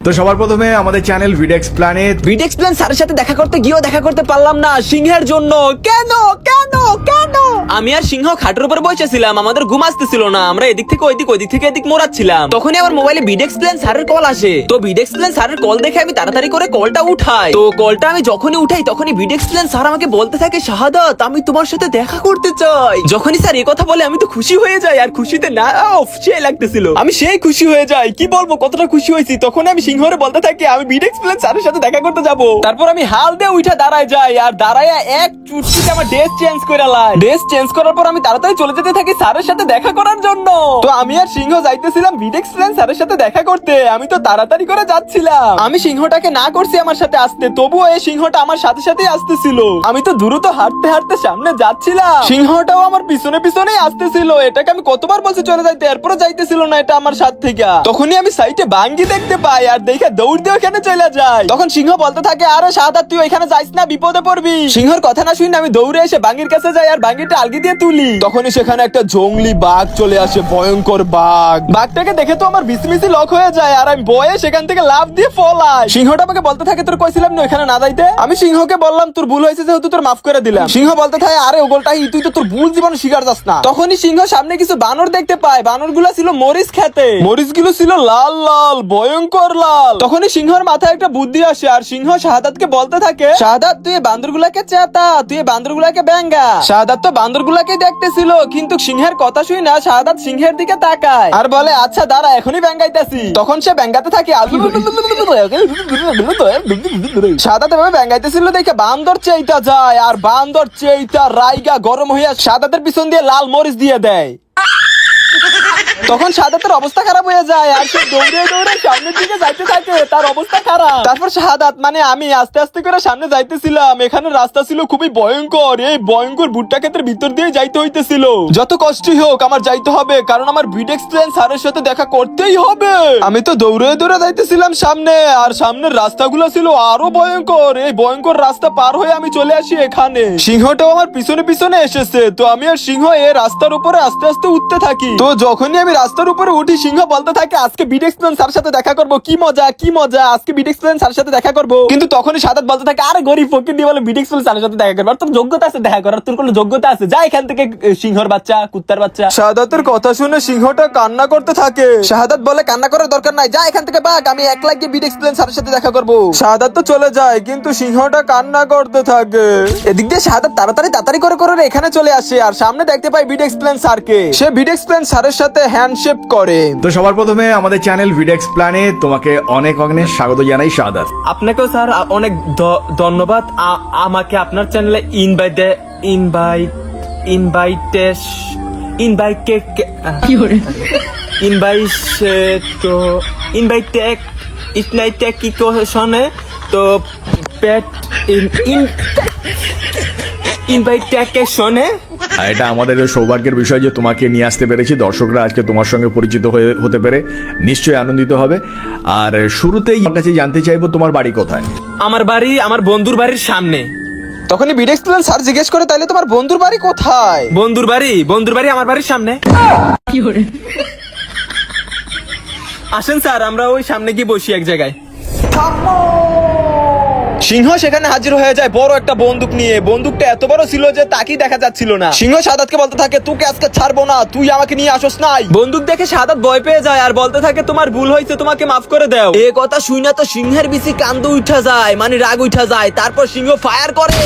তো সবার প্রথমে আমাদের channel Videx Planet Videx plan স্যারের সাথে দেখা করতে গিয়েও দেখা করতে পারলাম না। সিংহের জন্য। কেন? কেন? কেন? আমি আর সিংহ খাটের উপর বসেছিলাম আমাদের ঘুম আসতেছিল না আমরা এদিক থেকে ওইদিক ওইদিক থেকে এদিক মোড়াচ্ছিলাম তখনই আমার মোবাইলে বিডেক্স প্ল্যান স্যারের কল আসে। তো বিডেক্স প্ল্যান স্যারের কল দেখে আমি তাড়াতাড়ি করে কলটা উঠাই। তো কলটা আমি যখনই উঠাই তখনই বিডেক্স প্ল্যান স্যার আমাকে বলতে থাকে শাহাদাত আমি তোমার সাথে দেখা করতে চাই। যখনই স্যার এই কথা বলে আমি তো খুশি হয়ে যাই আর খুশিতে না উফ, সেই লাগতেছিল। আমি সেই খুশি হয়ে যাই কি বলব কতটা খুশি হয়েছি। তখন আমি সিংহরে বলতে থাকি আমি বিডেক্স প্ল্যান স্যারের সাথে দেখা করতে যাব। তারপর আমি হাল দিয়ে উঠে দাঁড়ায় যাই আর দাঁড়ায় এক চুটকিতে আমার ড্রেস চেঞ্জ করে লাই। ড্রেস চেঞ্জ করার পর আমি তাড়াতাড়ি চলে যেতে থাকি স্যারের সাথে দেখা করার জন্য। তো আমি আর সিংহ যাইতেছিলাম বিডেক্স প্ল্যান স্যারের সাথে দেখা করতে। আমি তো তাড়াতাড়ি করে যাচ্ছিলাম। আমি সিংহটাকে না করছি আমার সাথে আসতে, তবুও এই সিংহটা আমার সাথে সাথেই আসতেছিল। আমি তো দ্রুত হাঁটতে হাঁটতে সামনে যাচ্ছিলাম। সিংহটাও আমার পিছনে পিছনেই আসতেছিল। এটাকে আমি কতবার বলছি চলে যাইতে এরপরে যাইতেছিল না এটা আমার সাথে থেকে। তখনই আমি সাইটে বাঙ্গি দেখতে পাই আর দেখে দৌড় দিয়ে ওখানে চলে যাই। তখন সিংহ বলতে থাকে, আরে সাদা, তুই ওইখানে যাইস না, বিপদে পড়বি। সিংহর কথা না শুনে আমি দৌড়ে এসে বাঙ্গির কাছে যাই আর বাঙ্গিটা আলগি দিয়ে তুলি। তখনই সেখানে একটা জঙ্গলি বাঘ চলে আসে ভয়ঙ্কর বাঘ। বাঘটাকে দেখে তো আমার বিসমিসি লক হয়ে যায় আর আমি বয়ে সেখান থেকে লাভ দিয়ে ফলাই। সিংহটা আমাকে বলতে থাকে তোর কইছিলাম না ওখানে না যাইতে? আমি সিংহকে বললাম তোর ভুল হয়েছে যেহেতু তোর মাফ করে দিলাম। সিংহ বলতে থাকে আরে ওগলটাই তুই তো তোর ভুল জীবন শিকার যাস না। তখনই সিংহ সামনে কিছু বানর দেখতে পায়। বানরগুলা ছিল মরিচ খেতে। মরিচগুলো ছিল লাল লাল ভয়ঙ্কর লাল। তখনই সিংহর মাথায় একটা বুদ্ধি আসে আর সিংহ শাহাদাতকে বলতে থাকে শাহাদাত তুই বান্দর গুলাকে চেতা তুই বান্দর গুলাকে ব্যাঙ্গা। শাহাদাত তো বান্দর গুলাকে দেখতেছিল, কিন্তু সিংহের কথা শুই না শাহাদাত সিংহের দিকে তাকায়। আর বলে আচ্ছা দাঁড়া, এখনই ব্যাঙ্গাইতেছি তখন সে ব্যাঙ্গাতে থাকে সাদাত এভাবে ব্যাঙ্গাইতেছিল দেখে বান্দর চেইটা যায়, আর বান্দর চেইতা রাইগা গরম হইয়া সাদাতের পিছন দিয়ে লাল মরিচ দিয়ে দেয়। তখন সাদাতের অবস্থা খারাপ হয়ে যায় আর সে দৌড়ে দৌড়ে সামনের দিকে যাইতে থাকে, তার অবস্থা খারাপ। তারপর শাহাদাত মানে আমি আস্তে আস্তে করে সামনে যাইতেছিলাম, এখানে রাস্তা ছিল খুবই ভয়ঙ্কর, এই ভয়ঙ্কর ভুট্টা ক্ষেতের ভিতর দিয়ে যাইতে হইতেছিল। যত কষ্টই হোক, আমার যাইতে হবে, কারণ আমার বিড এক্সপিরিয়েন্স স্যারের সাথে দেখা করতেই হবে। আমি তো দৌড়ে দৌড়ে যাইতেছিলাম সামনে, আর সামনের রাস্তাগুলো ছিল আরও ভয়ঙ্কর, এই ভয়ঙ্কর রাস্তা পার হয়ে আমি চলে আসি এখানে। সিংহটাও আমার পিছনে পিছনে এসেছে, তো আমি আর সিংহ এই রাস্তার উপরে আস্তে আস্তে উঠতে থাকি। তো যখনই আমি রাস্তার উপরে উঠি, সিংহ বলতে থাকে, আজকে বিড এক্সপ্লেন স্যার সাথে দেখা করব। কি মজা কি মজা? আজকে বিড এক্সপ্লেন স্যার সাথে দেখা করব? কিন্তু তখনই সাদাত বলতে থাকে, আরে গরিব ফকির, দিয়ে বলে বিড এক্সপ্লেন স্যারের সাথে দেখা করব। তোর যোগ্যতা আছে, দেখা করার তোর কোনো যোগ্যতা আছে? যা এখান থেকে সিংহর বাচ্চা, কুত্তার বাচ্চা। শাহাদাতের কথা শুনে সিংহটা কান্না করতে থাকে। শাহাদাত বলে, কান্না করার দরকার নাই। যা এখান থেকে বাঘ, আমি এক লাখ গিয়ে বিড এক্সপ্লেন স্যারের সাথে দেখা করব। শাহাদাত তো চলে যায়, কিন্তু সিংহটা কান্না করতে থাকে। এদিক দিয়ে শাহাদাত তাড়াতাড়ি তাড়াতাড়ি করে করে এখানে চলে আসে, আর সামনে দেখতে পাই বিড এক্সপ্লেন স্যারকে। সে বিড এক্সপ্লেন স্যারের সাথে হ্যান্ডশেপ করে। তো সবার প্রথমে আমাদের চ্যানেল ভিডেক্স প্ল্যানে তোমাকে অনেক অনেক স্বাগত জানাই সাদাত। আপনাকেও স্যার অনেক ধন্যবাদ। আমাকে আপনার চ্যানেলে ইনভাইট ইনভাইট ইনভাইটেশ ইনভাইটকে ইনভাইট তো ইনভাইটেক ইটনাইটেক কি শোনে? তো পেট ইন ইন ইনভাইটেকে শোনে? আর এটা আমাদের সৌভাগ্যের বিষয় যে তোমাকে নিয়ে আসতে পেরেছি। দর্শকরা আজকে তোমার সঙ্গে পরিচিত হয়ে হতে পেরে নিশ্চয়ই আনন্দিত হবে। আর শুরুতেই আমার কাছে জানতে চাইব তোমার বাড়ি কোথায়? আমার বাড়ি আমার বন্ধুর বাড়ির সামনে। তখনই বিড এক্সপ্লেন স্যার জিজ্ঞেস করে তাইলে তোমার বন্ধুর বাড়ি কোথায়? বন্ধুর বাড়ি বন্ধুর বাড়ি আমার বাড়ির সামনে। আসেন স্যার আমরা ওই সামনে গিয়ে বসি এক জায়গায়। সিংহ সেখানে হাজির হয়ে যায়। বড় একটা বন্দুক নিয়ে। বন্দুকটা এত বড় ছিল যে তাকেই দেখা যাচ্ছিল না। সিংহ সাদাতকে বলতে থাকে, তোকে আজকে ছাড়বো না। তুই আমাকে নিয়ে আসোস নাই। বন্দুক দেখে সাদাত ভয় পেয়ে যায় আর বলতে থাকে, তোমার ভুল হয়েছে, তোমাকে মাফ করে দাও। এ কথা শুই না তো সিংহের বেশি কান্দ উঠা যায় মানে রাগ উঠা যায়। তারপর সিংহ ফায়ার করে।